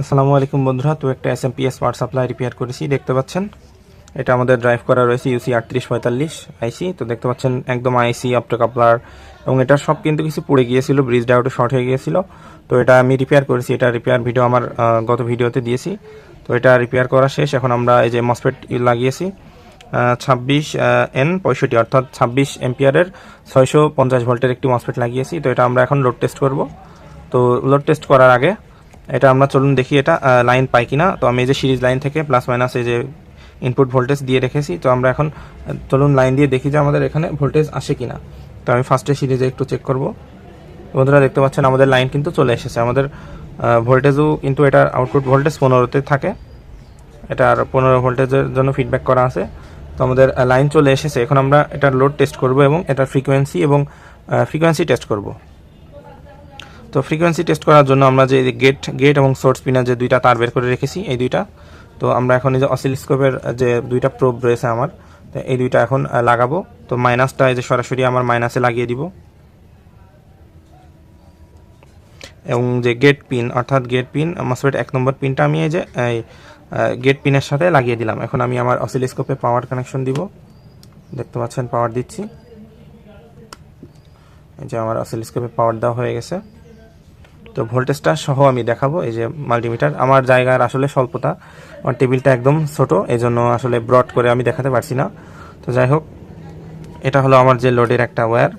আসসালামু আলাইকুম বন্ধুরা, তো একটা S M P S power supply repair করেছি, দেখতে পাচ্ছেন? এটা আমাদের ড্রাইভ করা রয়েছে ইউসি আটত্রিশ পঁয়তাল্লিশ আইসি তো দেখতে পাচ্ছেন একদম আইসি অপটো কাপলার এবং এটা সব কিন্তু কিছু পড়ে গিয়েছিল ব্রিজ ডাউটে শর্ট হয়ে গিয়েছিল। তো এটা আমি রিপেয়ার করেছি, এটা রিপেয়ার ভিডিও আমার গত ভিডিওতে দিয়েছি। তো এটা রিপেয়ার করা শেষ, এখন আমরা এই যে মসফেট লাগিয়েছি ছাব্বিশ এন পঁয়ষট্টি, অর্থাৎ ছাব্বিশ এম্পিয়ারের ছয়শো পঞ্চাশ ভোল্টের একটি মসফেট লাগিয়েছি। তো এটা আমরা এখন লোড টেস্ট করব। তো লোড টেস্ট করার আগে এটা আমরা চলুন দেখি এটা লাইন পাই কিনা। তো আমি এই যে সিরিজ লাইন থেকে প্লাস মাইনাস এই যে ইনপুট ভোল্টেজ দিয়ে রেখেছি, তো আমরা এখন চলুন লাইন দিয়ে দেখি যে আমাদের এখানে ভোল্টেজ আসে কিনা। তো আমি ফার্স্টে সিরিজে একটু চেক করব। বন্ধুরা, দেখতে পাচ্ছেন আমাদের লাইন কিন্তু চলে এসেছে। আমাদের ভোল্টেজও কিন্তু এটার আউটপুট ভোল্টেজ পনেরোতে থাকে। এটার পনেরো ভোল্টেজের জন্য ফিডব্যাক করা আছে। তো আমাদের লাইন চলে এসেছে। এখন আমরা এটার লোড টেস্ট করব এবং এটার ফ্রিকোয়েন্সি এবং ফ্রিকোয়েন্সি টেস্ট করব। তো ফ্রিকোয়েন্সি টেস্ট করার জন্য আমরা যে গেট গেট এবং সোর্স পিনার যে দুইটা তার বের করে রেখেছি, এই দুইটা। তো আমরা এখন এই যে অসিলিস্কোপের যে দুইটা প্রোব রয়েছে আমার, তো এই দুইটা এখন লাগাবো। তো মাইনাসটা এই যে সরাসরি আমার মাইনাসে লাগিয়ে দিব। এবং যে গেট পিন অর্থাৎ গেট পিন মসফেট এক নম্বর পিনটা আমি এই যে গেট পিনের সাথে লাগিয়ে দিলাম। এখন আমি আমার অসিলিস্কোপে পাওয়ার কানেকশন দিব। দেখতে পাচ্ছেন পাওয়ার দিচ্ছি। এই যে আমার অসিলিস্কোপে পাওয়ার দেওয়া হয়ে গেছে। তো ভোল্টেজটা সহ আমি দেখাবো, এই যে মাল্টিমিটার আমার জায়গার আসলে স্বল্পতা, আমার টেবিলটা একদম ছোট এই জন্য আসলে ব্রড করে আমি দেখাতে পারছি না। তো যাই হোক, এটা হলো আমার যে লোডের একটা ওয়্যার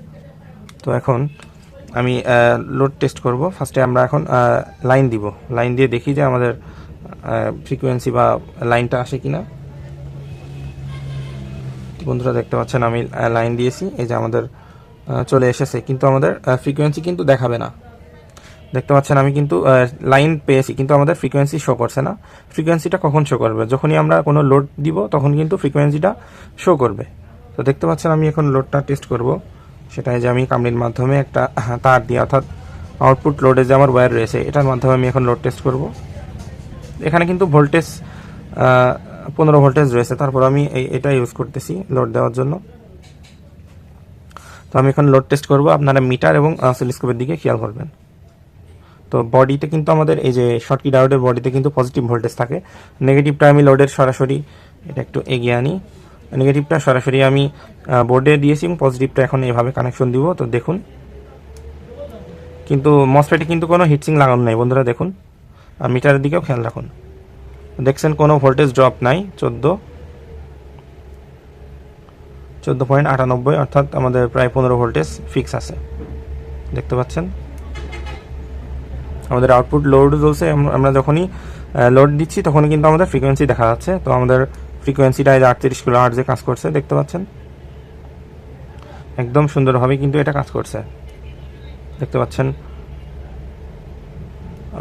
তো এখন আমি লোড টেস্ট করব। ফার্স্টে আমরা এখন লাইন দিব। লাইন দিয়ে দেখি যে আমাদের ফ্রিকোয়েন্সি বা লাইনটা আসে কিনা। বন্ধুরা দেখতে পাচ্ছেন আমি লাইন দিয়েছি। এই যে আমাদের চলে এসেছে। কিন্তু আমাদের ফ্রিকোয়েন্সি কিন্তু দেখাবে না। দেখতে পাচ্ছেন, আমি কিন্তু লাইন পেয়েছি, কিন্তু আমাদের ফ্রিকোয়েন্সি শো করছে না। ফ্রিকোয়েন্সিটা কখন শো করবে? যখনই আমরা কোনো লোড দিব, তখন কিন্তু ফ্রিকোয়েন্সিটা শো করবে। তো দেখতে পাচ্ছেন, আমি এখন লোডটা টেস্ট করব। সেটাই যে আমি কামড়ির মাধ্যমে একটা তার দিয়ে, অর্থাৎ আউটপুট লোডে যে আমার ওয়্যার রয়েছে, এটার মাধ্যমে আমি এখন লোড টেস্ট করব। এখানে কিন্তু ভোল্টেজ পনেরো ভোল্টেজ রয়েছে। তারপর আমি এটা ইউজ করতেছি লোড দেওয়ার জন্য। তো আমি এখন লোড টেস্ট করব। আপনারা মিটার এবং সেলিস্কোপের দিকে খেয়াল করবেন। তো বডিতে কিন্তু আমাদের এই যে শর্টকি ডায়োডের বডিতে কিন্তু পজিটিভ ভোল্টেজ থাকে। নেগেটিভটা আমি লোডের সরাসরি এটা একটু এগিয়ে আনি। নেগেটিভটা সরাসরি আমি বোর্ডে দিয়েছি এবং পজিটিভটা এখন এভাবে কানেকশন দিব, তো দেখুন। কিন্তু মসফেটে কিন্তু কোনো হিটসিং লাগানো নাই, বন্ধুরা দেখুন। আর মিটারের দিকেও খেয়াল রাখুন। দেখছেন কোনো ভোল্টেজ ড্রপ নাই, চোদ্দ। চোদ্দ পয়েন্ট আটানব্বই, অর্থাৎ আমাদের প্রায় পনেরো ভোল্টেজ ফিক্স আছে। দেখতে পাচ্ছেন? আমাদের আউটপুট লোড চলছে আমরা যখনই লোড দিচ্ছি তখনই কিন্তু আমাদের ফ্রিকোয়েন্সি দেখা যাচ্ছে। তো আমাদের ফ্রিকোয়েন্সিটা এই যে আটত্রিশ কিলো হার্টজে কাজ করছে, দেখতে পাচ্ছেন? একদম সুন্দরভাবে কিন্তু এটা কাজ করছে। দেখতে পাচ্ছেন?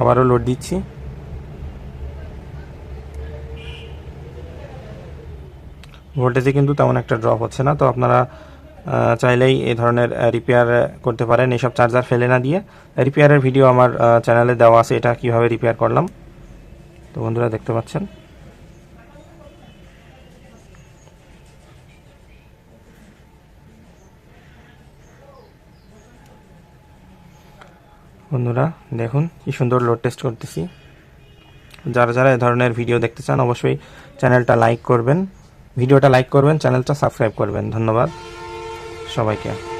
আবারও লোড দিচ্ছি। ভোল্টেজে কিন্তু তেমন একটা ড্রপ হচ্ছে না। তো আপনারা চাইলেই এই ধরনের রিপেয়ার করতে পারেন। এইসব চার্জার ফেলে না দিয়ে রিপেয়ারের ভিডিও আমার চ্যানেলে দেওয়া আছে। এটা কীভাবে রিপেয়ার করলাম? তো বন্ধুরা, দেখতে পাচ্ছেন। বন্ধুরা, দেখুন কি সুন্দর লোড টেস্ট করতেছি। যারা যারা এ ধরনের ভিডিও দেখতে চান, অবশ্যই চ্যানেলটা লাইক করবেন। ভিডিওটা লাইক করবেন চ্যানেলটা সাবস্ক্রাইব করবেন। ধন্যবাদ। সবাইকে।